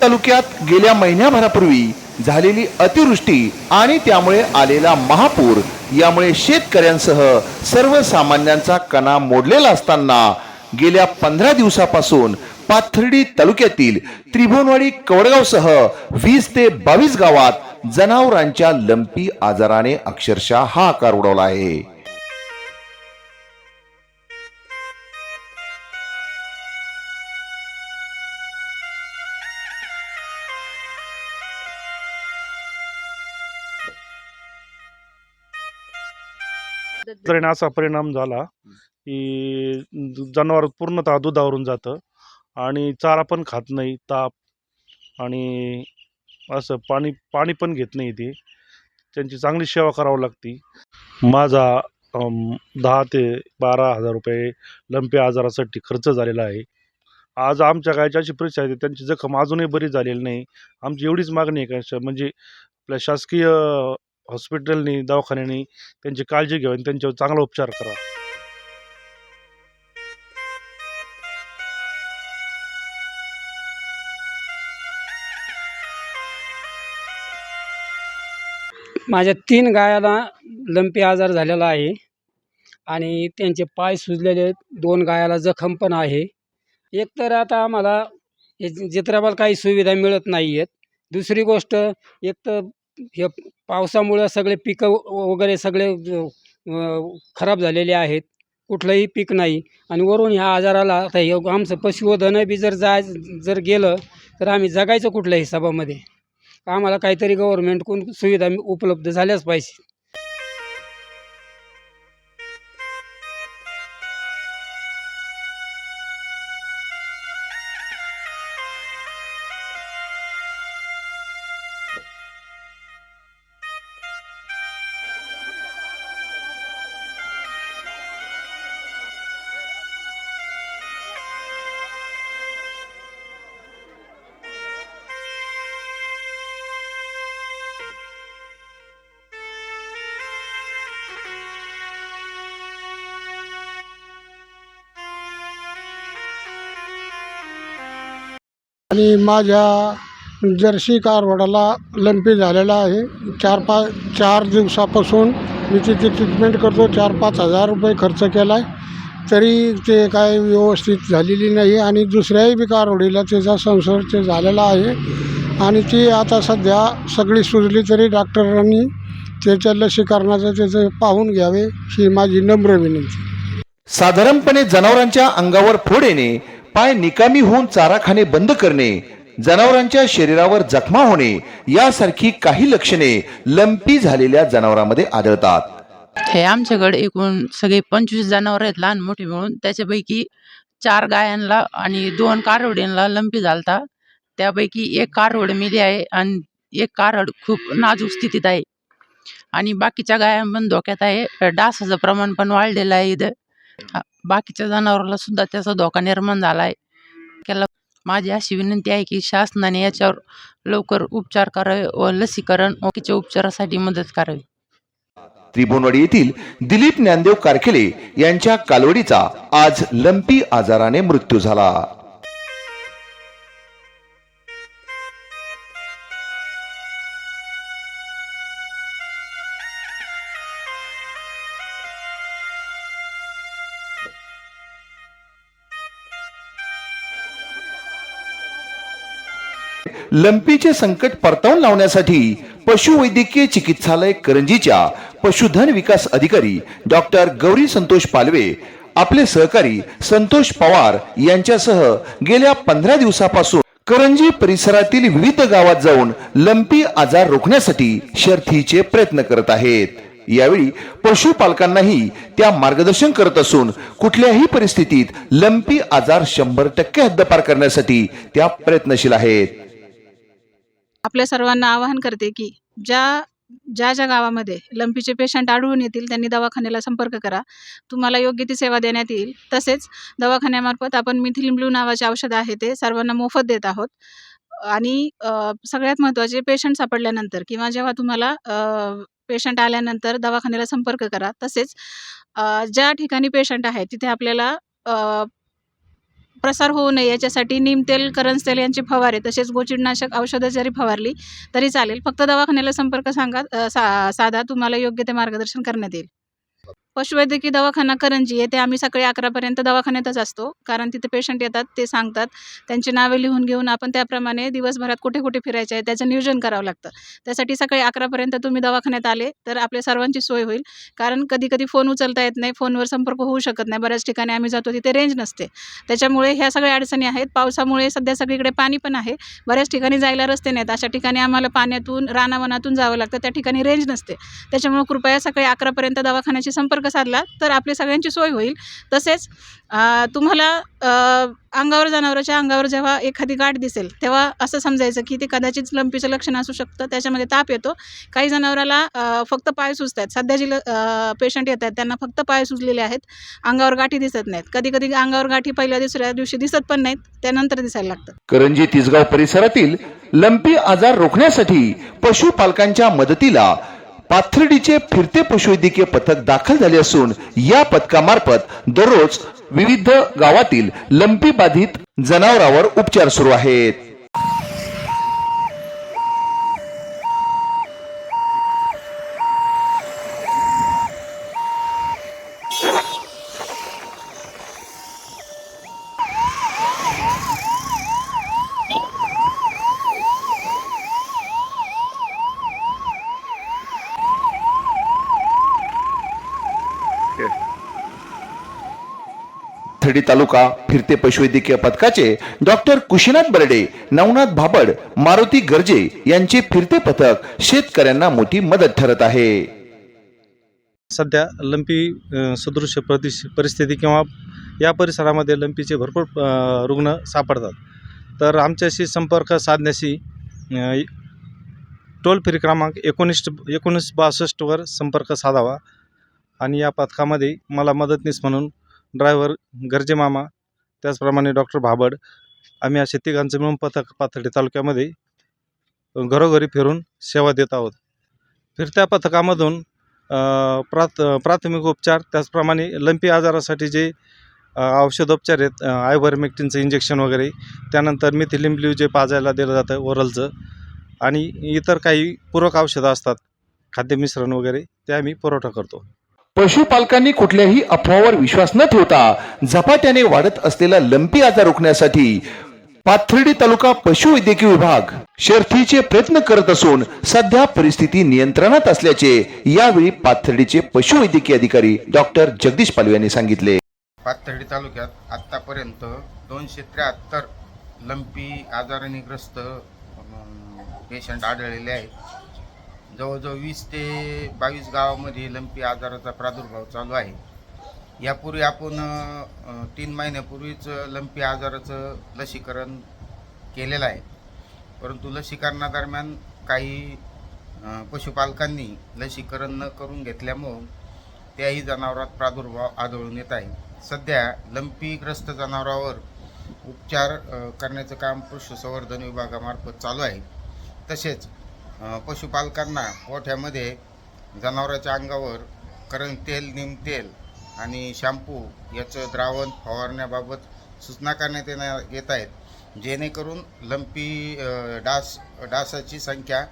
तालुक्यात गेल्या महिन्याभरापूर्वी झालेली अतिवृष्टी आणि त्यामुळे आलेला महापूर यामुळे शेतकऱ्यांसह सर्वसामान्यांचा कणा मोडलेला असताना गेल्या पंधरा दिवसापासून पाथर्डी तालुक्यातील त्रिभुवनवाडी कवडगावसह वीस ते बावीस गावात जनावरांच्या लंपी आजाराने अक्षरशः हा आकार उडवला आहे. तऱ्हेने असा परिणाम झाला की जनावर पूर्णतः दुधावरून जातं आणि चारा पण खात नाही ताप आणि असं पाणी पाणी पण घेत नाही ते. त्यांची चांगली सेवा करावी लागते. माझा दहा ते बारा हजार रुपये लंपी आजारासाठी खर्च झालेला आहे. आज आमच्या गायची अशी परिस्थिती आहे त्यांची जखम अजूनही बरी झालेली नाही. आमची एवढीच मागणी आहे का म्हणजे आपल्या शासकीय हॉस्पिटलनी दवाखान्यानी त्यांची काळजी घ्यावी आणि त्यांच्यावर चांगला उपचार करा माझ्या तीन गायाला लंपी आजार झालेला आहे आणि त्यांचे पाय सुजलेले आहेत. दोन गायाला जखम पण आहे. एक तर आता आम्हाला जित्राबाल काही सुविधा मिळत नाही आहेत दुसरी गोष्ट एक तर हे पावसामुळं सगळे पिकं वगैरे सगळे खराब झालेले आहेत. कुठलंही पीक नाही. आणि वरून ह्या आजाराला आता हे आमचं पशुधन बी जर जाय जर गेलं तर आम्ही जगायचं कुठल्या हिसाबामध्ये आम्हाला काहीतरी गव्हर्मेंटकडून सुविधा उपलब्ध झाल्याच पाहिजे. आणि माझ्या जर्सी कारवडाला लंपी झालेला आहे. चार पाच चार दिवसापासून मी तिथे ट्रीटमेंट करतो. चार पाच हजार रुपये खर्च केला आहे तरी ते काय व्यवस्थित झालेली नाही आणि दुसऱ्याही बी कारवडीला त्याचा संसर्ग ते झालेला आहे. आणि ती आता सध्या सगळी सुजली तरी डॉक्टरांनी त्याच्या लसीकरणाचं त्याचं पाहून घ्यावे ही माझी नम्र विनंती. साधारणपणे जनावरांच्या अंगावर फोड येणे पाय निकामी होऊन चाराखाने बंद करणे जनावरांच्या शरीरावर जखमा होणे यासारखी काही लक्षणे लंपी झालेल्या जनावरांमध्ये आढळतात. हे आमच्याकडे एकूण सगळे पंचवीस जनावर आहेत लहान मोठे मिळून त्याच्यापैकी चार गायांना आणि दोन कारवड्यांना लंपी झालता. त्यापैकी एक कारवड मेली आहे आणि एक कारड खूप नाजूक स्थितीत आहे. आणि बाकीच्या गाया पण धोक्यात आहे. डासाचं प्रमाण पण वाढलेलं आहे इथं. बाकीच्या जनावराला सुद्धा त्याचा धोका निर्माण झाला आहे त्याला माझी अशी विनंती आहे की शासनाने याच्यावर लवकर उपचार करावे व लसीकरण व बाकीच्या उपचारासाठी मदत करावी. त्रिभुवनवाडी येथील दिलीप ज्ञानदेव कारखेले यांच्या कालवडीचा आज लंपी आजाराने मृत्यू झाला. लंपीचे संकट परतावून लावण्यासाठी पशुवैद्यकीय चिकित्सालय करंजीच्या पशुधन विकास अधिकारी डॉक्टर गौरी संतोष पालवे आपले सहकारी संतोष पवार यांच्यासह गेल्या पंधरा दिवसापासून करंजी परिसरातील विविध गावात जाऊन लंपी आजार रोखण्यासाठी शर्थीचे प्रयत्न करत आहेत. यावेळी पशुपालकांनाही त्या मार्गदर्शन करत असून कुठल्याही परिस्थितीत लंपी आजार शंभर टक्के हद्दपार करण्यासाठी त्या प्रयत्नशील आहेत. आपल्या सर्वांना आवाहन करते की ज्या ज्या ज्या गावामध्ये लंपीचे पेशंट आढळून येतील त्यांनी दवाखान्याला संपर्क करा. तुम्हाला योग्य ती सेवा देण्यात येईल. तसेच दवाखान्यामार्फत आपण मिथिलिन ब्लू नावाचे औषध आहे ते सर्वांना मोफत देत आहोत. आणि सगळ्यात महत्त्वाचे पेशंट सापडल्यानंतर किंवा जेव्हा तुम्हाला पेशंट आल्यानंतर दवाखान्याला संपर्क करा. तसेच ज्या ठिकाणी पेशंट आहे तिथे आपल्याला प्रसार होऊ नये याच्यासाठी नीमतेल करंज तेल यांची फवारे तसेच गोचिडनाशक औषधं जरी फवारली तरी चालेल. फक्त दवाखान्याला संपर्क सांगा सा साधा तुम्हाला योग्य ते मार्गदर्शन करण्यात येईल. पशुवैद्यकीय दवाखाना करंजी येथे आम्ही सकाळी अकरापर्यंत दवाखान्यातच असतो. कारण तिथे पेशंट येतात ते सांगतात. त्यांची नावे लिहून घेऊन आपण त्याप्रमाणे दिवसभरात कुठे कुठे फिरायचे आहे त्याचं नियोजन करावं लागतं. त्यासाठी सकाळी अकरापर्यंत तुम्ही दवाखान्यात आले तर आपल्या सर्वांची सोय होईल. कारण कधी कधी फोन उचलता येत नाही फोनवर संपर्क होऊ शकत नाही. बऱ्याच ठिकाणी आम्ही जातो तिथे रेंज नसते. त्याच्यामुळे ह्या सगळ्या अडचणी आहेत. पावसामुळे सध्या सगळीकडे पाणी पण आहे. बऱ्याच ठिकाणी जायला रस्ते नाहीत. अशा ठिकाणी आम्हाला पाण्यातून रानावनातून जावं लागतं. त्या ठिकाणी रेंज नसते. त्याच्यामुळे कृपया सकाळी अकरापर्यंत दवाखान्याशी संपर्क साधला तर आपली सगळ्यांची सोय होईल. तसेच तुम्हाला अंगावर जनावराच्या अंगावर जेव्हा एखादी गाठ दिसेल तेव्हा असं समजायचं की ते कदाचित लंपीचं लक्षण असू शकतं त्याच्यामध्ये ताप येतो. काही जनावराला फक्त पाय सुजतात सध्या जी पेशंट येत आहेत त्यांना फक्त पाय सुजलेले आहेत. अंगावर गाठी दिसत नाहीत. कधी कधी अंगावर गाठी पहिल्या दुसऱ्या दिवशी दिसत पण नाहीत त्यानंतर दिसायला लागतं करंजी तिसगाव परिसरातील लंपी आजार रोखण्यासाठी पशुपालकांच्या मदतीला पाथर्डीचे फिरते पशुवैद्यकीय पथक दाखल झाले असून या पथकामार्फत दररोज विविध गावातील लंपी बाधित जनावरावर उपचार सुरू आहेत. थडी तालुका फिरते पशुवैद्यकीय पथकाचे डॉक्टर कुशीनाथ बर्डे नवनाथ भाबड मारुती गर्जे यांचे फिरते पथक शेतकऱ्यांना मोठी मदत ठरत आहे. सध्या लंपी सदृश प्रदिश परिस्थिती किंवा या परिसरामध्ये लंपीचे भरपूर रुग्ण सापडतात. तर आमच्याशी संपर्क साधण्याशी टोल फ्री क्रमांक एकोणीस एकोणीस बासष्टवर संपर्क साधावा आणि या पथकामध्ये मला मदतनीस म्हणून ड्रायव्हर गर्जे मामा त्याचप्रमाणे डॉक्टर भाबड आम्ही असे तिघांचं मिळून पथक पाथर्डी तालुक्यामध्ये घरोघरी फिरून सेवा देत आहोत. फिरत्या पथकामधून प्रात प्राथ प्राथमिक उपचार त्याचप्रमाणे लंपी आजारासाठी जे औषधोपचार आहेत आयव्हरमेक्टिनचं इंजेक्शन वगैरे त्यानंतर मिथिलिम्ब्ल्यू जे पाजायला दिलं जातं ओरलचं आणि इतर काही पूरक औषधं असतात खाद्यमिश्रण वगैरे ते आम्ही पुरवठा करतो. पशुपालकांनी कुठल्याही अफवावर विश्वास न ठेवता झपाट्याने वाढत असलेला लंपी आजार रोखण्यासाठी पाथर्डी तालुका पशुवैद्यकीय विभाग शर्थीचे प्रयत्न करत असून सध्या परिस्थिती नियंत्रणात असल्याचे यावेळी पाथर्डीचे पशुवैद्यकीय अधिकारी डॉक्टर जगदीश पालवे यांनी सांगितले. पाथर्डी तालुक्यात आत्तापर्यंत दोनशे त्र्याहत्तर लंपी आजाराने ग्रस्त पेशंट आढळलेले आहेत. जवळजवळ वीस ते बावीस गावामध्ये लंपी आजाराचा प्रादुर्भाव चालू आहे. यापूर्वी आपण तीन महिन्यापूर्वीच लंपी आजाराचं लसीकरण केलेलं आहे. परंतु लसीकरणादरम्यान काही पशुपालकांनी लसीकरण न करून घेतल्यामुळं त्याही जनावरात प्रादुर्भाव आढळून येत आहे. सध्या लंपीग्रस्त जनावरावर उपचार करण्याचं काम पशुसंवर्धन विभागामार्फत चालू आहे. तसेच पशुपालकांना गोठ्यामध्ये जनावराच्या अंगावर करण तेल निम तेल आणि शॅम्पू याचं द्रावण फवारण्याबाबत सूचना करण्यात येण्या येत आहेत. जेणेकरून लंपी डास डासाची संख्या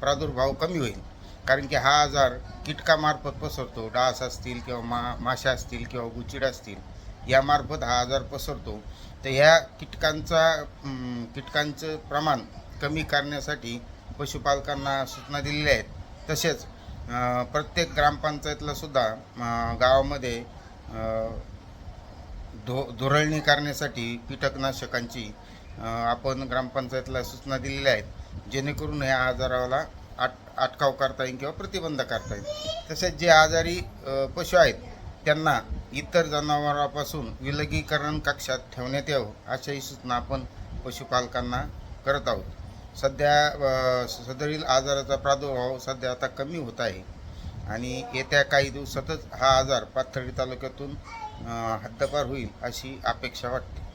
प्रादुर्भाव कमी होईल. कारण की हा आजार कीटकामार्फत पसरतो. डास असतील किंवा मा माशा असतील किंवा गुचिड असतील यामार्फत हा आजार पसरतो. तर ह्या कीटकांचा कीटकांचं प्रमाण कमी करण्यासाठी पशुपालकांना सूचना दिलेल्या आहेत. तसेच प्रत्येक ग्रामपंचायतला सुद्धा गावामध्ये धो धुरळणी करण्यासाठी कीटकनाशकांची आपण ग्रामपंचायतला सूचना दिलेल्या आहेत. जेणेकरून या आजाराला आट अटकाव करता येईल किंवा प्रतिबंध करता येईल. तसेच जे आजारी पशु आहेत त्यांना इतर जनावरांपासून विलगीकरण कक्षात ठेवण्यात यावं अशाही सूचना आपण पशुपालकांना करत आहोत. सध्या सदरील आजाराचा प्रादुर्भाव सध्या आता कमी होत आहे. आणि येत्या काही दिवसातच हा आजार पाथर्डी तालुक्यातून हद्दपार होईल अशी अपेक्षा वाटते.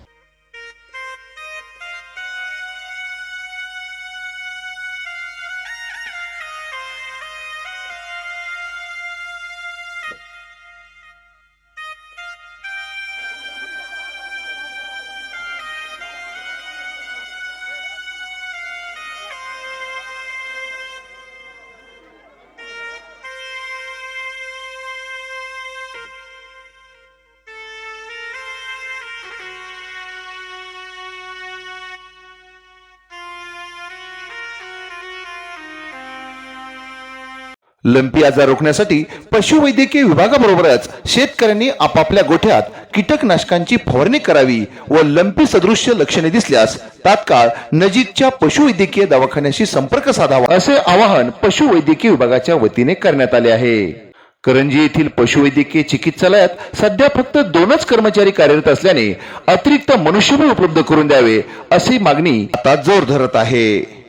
लंपी आजार रोखण्यासाठी पशुवैद्यकीय विभागाबरोबरच शेतकऱ्यांनी आपापल्या गोठ्यात कीटकनाशकांची फवारणी करावी व लंपी सदृश्य लक्षणे दिसल्यास तात्काळ नजीकच्या पशुवैद्यकीय दवाखान्याशी संपर्क साधावा असे आवाहन पशुवैद्यकीय विभागाच्या वतीने करण्यात आले आहे. करंजी येथील पशुवैद्यकीय चिकित्सालयात सध्या फक्त दोनच कर्मचारी कार्यरत असल्याने अतिरिक्त मनुष्यबळ उपलब्ध करून द्यावे अशी मागणी आता जोर धरत आहे.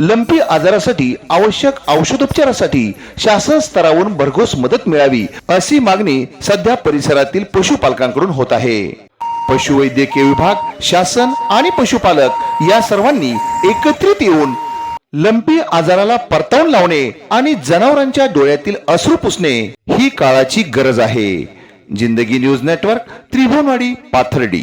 लंपी आजारासाठी आवश्यक औषधोपचारासाठी शासन स्तरावरून भरघोस मदत मिळावी अशी मागणी सध्या परिसरातील पशुपालकांकडून होत आहे. पशुवैद्यकीय विभाग शासन आणि पशुपालक या सर्वांनी एकत्रित येऊन लंपी आजाराला परतावून लावणे आणि जनावरांच्या डोळ्यातील अश्रू पुसणे ही काळाची गरज आहे. जिंदगी न्यूज नेटवर्क त्रिभुवनवाडी पाथर्डी.